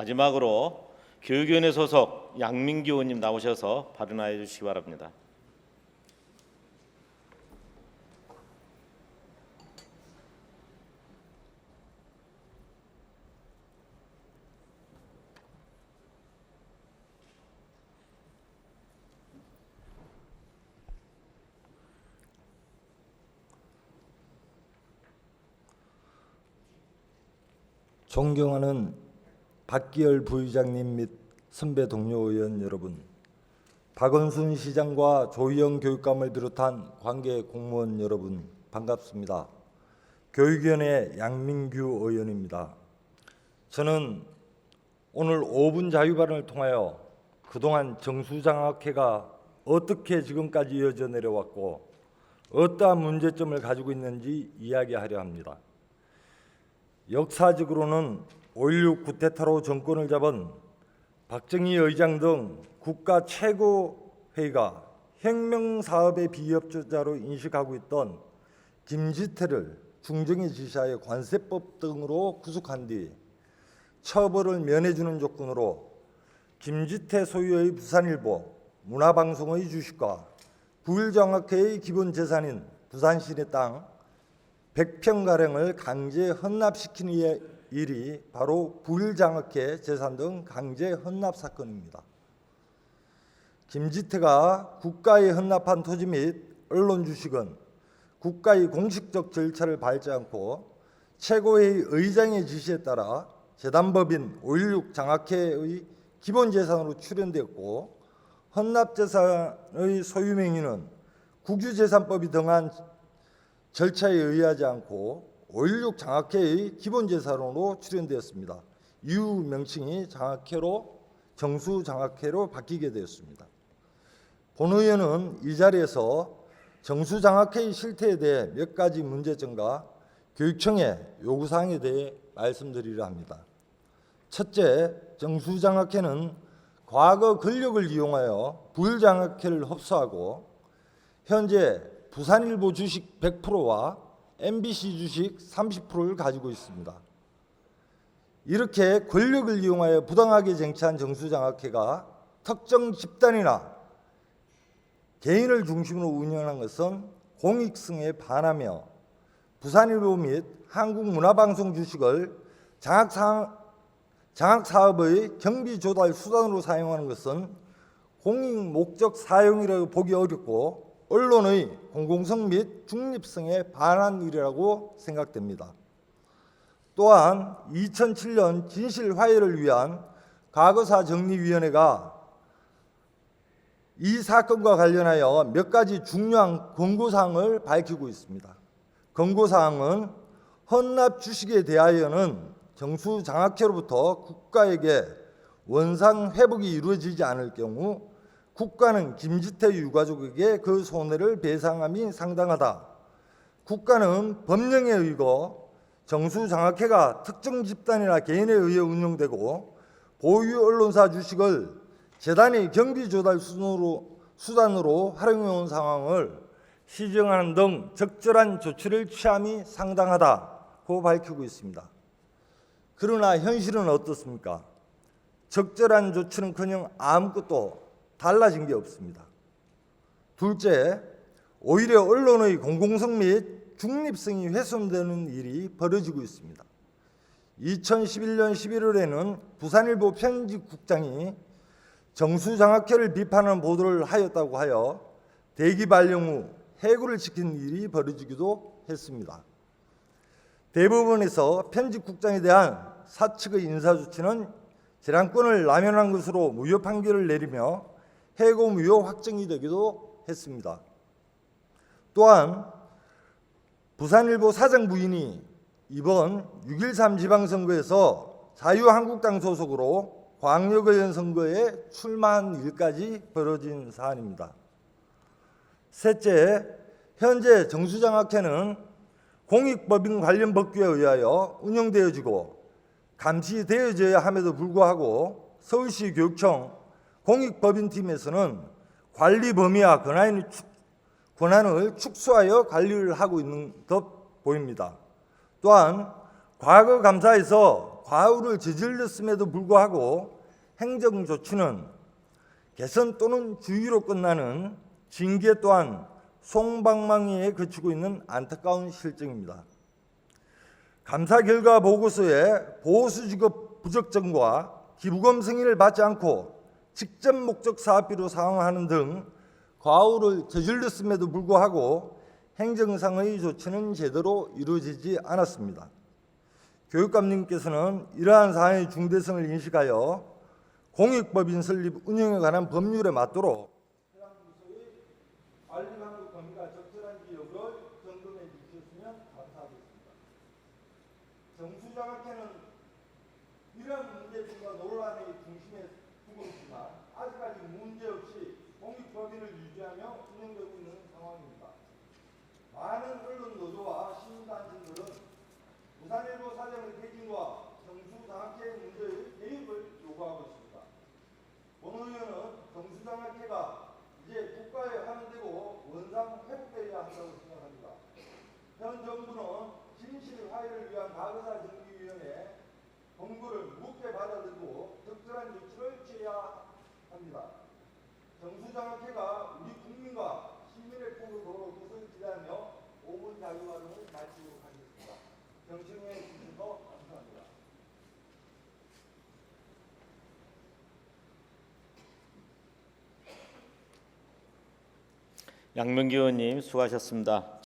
마지막으로 교육위원회 소속 양민규 의원님 나오셔서 발언하여 주시기 바랍니다. 존경하는 박기열 부의장님 및 선배 동료 의원 여러분, 박원순 시장과 조희영 교육감을 비롯한 관계 공무원 여러분 반갑습니다. 교육위원회 양민규 의원입니다. 저는 오늘 5분 자유발언을 통하여 그동안 정수장학회가 어떻게 지금까지 이어져 내려왔고 어떠한 문제점을 가지고 있는지 이야기하려 합니다. 역사적으로는 5.16 구테타로 정권을 잡은 박정희 의장 등 국가 최고 회의가 혁명 사업의 비협조자로 인식하고 있던 김지태를 중정에 지시하여 관세법 등으로 구속한 뒤 처벌을 면해주는 조건으로 김지태 소유의 부산일보 문화방송의 주식과 부일장학회의 기본 재산인 부산시내 땅 100평가량을 강제 헌납시키는 이- 일이 바로 부일장학회 재산 등 강제 헌납 사건입니다. 김지태가 국가에 헌납한 토지 및 언론 주식은 국가의 공식적 절차를 밟지 않고 최고의 의장의 지시에 따라 재단법인 5.16 장학회의 기본 재산으로 출연되었고 헌납 재산의 소유 명의는 국유재산법이 등한 절차에 의하지 않고 5.16 장학회의 기본 재산으로 출연되었습니다. 이후 명칭이 장학회로 정수 장학회로 바뀌게 되었습니다. 본 의원은 이 자리에서 정수 장학회의 실태에 대해 몇 가지 문제점과 교육청의 요구사항에 대해 말씀드리려 합니다. 첫째, 정수 장학회는 과거 권력을 이용하여 부일장학회를 흡수하고 현재 부산일보 주식 100%와 MBC 주식 30%를 가지고 있습니다. 이렇게 권력을 이용하여 부당하게 쟁취한 정수장학회가 특정 집단이나 개인을 중심으로 운영하는 것은 공익성에 반하며 부산일보 및 한국문화방송 주식을 장학사, 장학사업의 경비 조달 수단으로 사용하는 것은 공익 목적 사용이라고 보기 어렵고 언론의 공공성 및 중립성에 반한 일이라고 생각됩니다. 또한 2007년 진실 화해를 위한 과거사 정리위원회가 이 사건과 관련하여 몇 가지 중요한 권고사항을 밝히고 있습니다. 권고사항은 헌납 주식에 대하여는 정수 장학회로부터 국가에게 원상 회복이 이루어지지 않을 경우 국가는 김지태 유가족에게 그 손해를 배상함이 상당하다. 국가는 법령에 의거 정수장학회가 특정 집단이나 개인에 의해 운영되고 보유 언론사 주식을 재단의 경비 조달 수단으로, 수단으로 활용해온 상황을 시정하는 등 적절한 조치를 취함이 상당하다고 밝히고 있습니다. 그러나 현실은 어떻습니까? 적절한 조치는커녕 아무것도 달라진 게 없습니다. 둘째, 오히려 언론의 공공성 및 중립성이 훼손되는 일이 벌어지고 있습니다. 2011년 11월에는 부산일보 편집국장이 정수장학회를 비판하는 보도를 하였다고 하여 대기 발령 후 해고를 시킨 일이 벌어지기도 했습니다. 대법원에서 편집국장에 대한 사측의 인사조치는 재량권을 남용한 것으로 무효 판결을 내리며 해고 무효 확정이 되기도 했습니다. 또한 부산일보 사장 부인이 이번 6.13 지방선거에서 자유한국당 소속으로 광역의원 선거에 출마한 일까지 벌어진 사안입니다. 셋째, 현재 정수장학회는 공익법인 관련 법규에 의하여 운영되어지고 감시되어져야 함에도 불구하고 서울시 교육청 공익법인팀에서는 관리 범위와 권한을, 축, 권한을 축소하여 관리를 하고 있는 것 보입니다. 또한 과거 감사에서 과오를 저질렀음에도 불구하고 행정 조치는 개선 또는 주의로 끝나는 징계 또한 송방망이에 그치고 있는 안타까운 실정입니다. 감사 결과 보고서에 보수 직업 부적정과 기부금 승인을 받지 않고 직접 목적 사업비로 사용하는 등 과오를 저질렀음에도 불구하고 행정상의 조치는 제대로 이루어지지 않았습니다. 교육감님께서는 이러한 사안의 중대성을 인식하여 공익법인 설립 운영에 관한 법률에 맞도록. 정수장학회는 이러한 문제들과 논란의 중심에 있지만 아직까지 문제없이 공익법인을 유지하며 운영되고 있는 상황입니다. 많은 언론 노조와 시민단체들은 부산일보 사장의 퇴진과 정수장학회 문제의 개입을 요구하고 있습니다. 본 의원은 정수장학회가 이제 국가에 환원되고 원상 회복되어야 한다고 생각합니다. 현 정부는 진실 화해를 위한 가거사 정비위원회 권고를 묵게 받아들고 적절한 조치를 취해야 합니다. 정수장학회가 우리 국민과 시민의 꿈을 보러 것을 기대하며 5분 자유화를 마치도록 하겠습니다. 경청해 주셔서 감사합니다. 양명기 의원님 수고하셨습니다.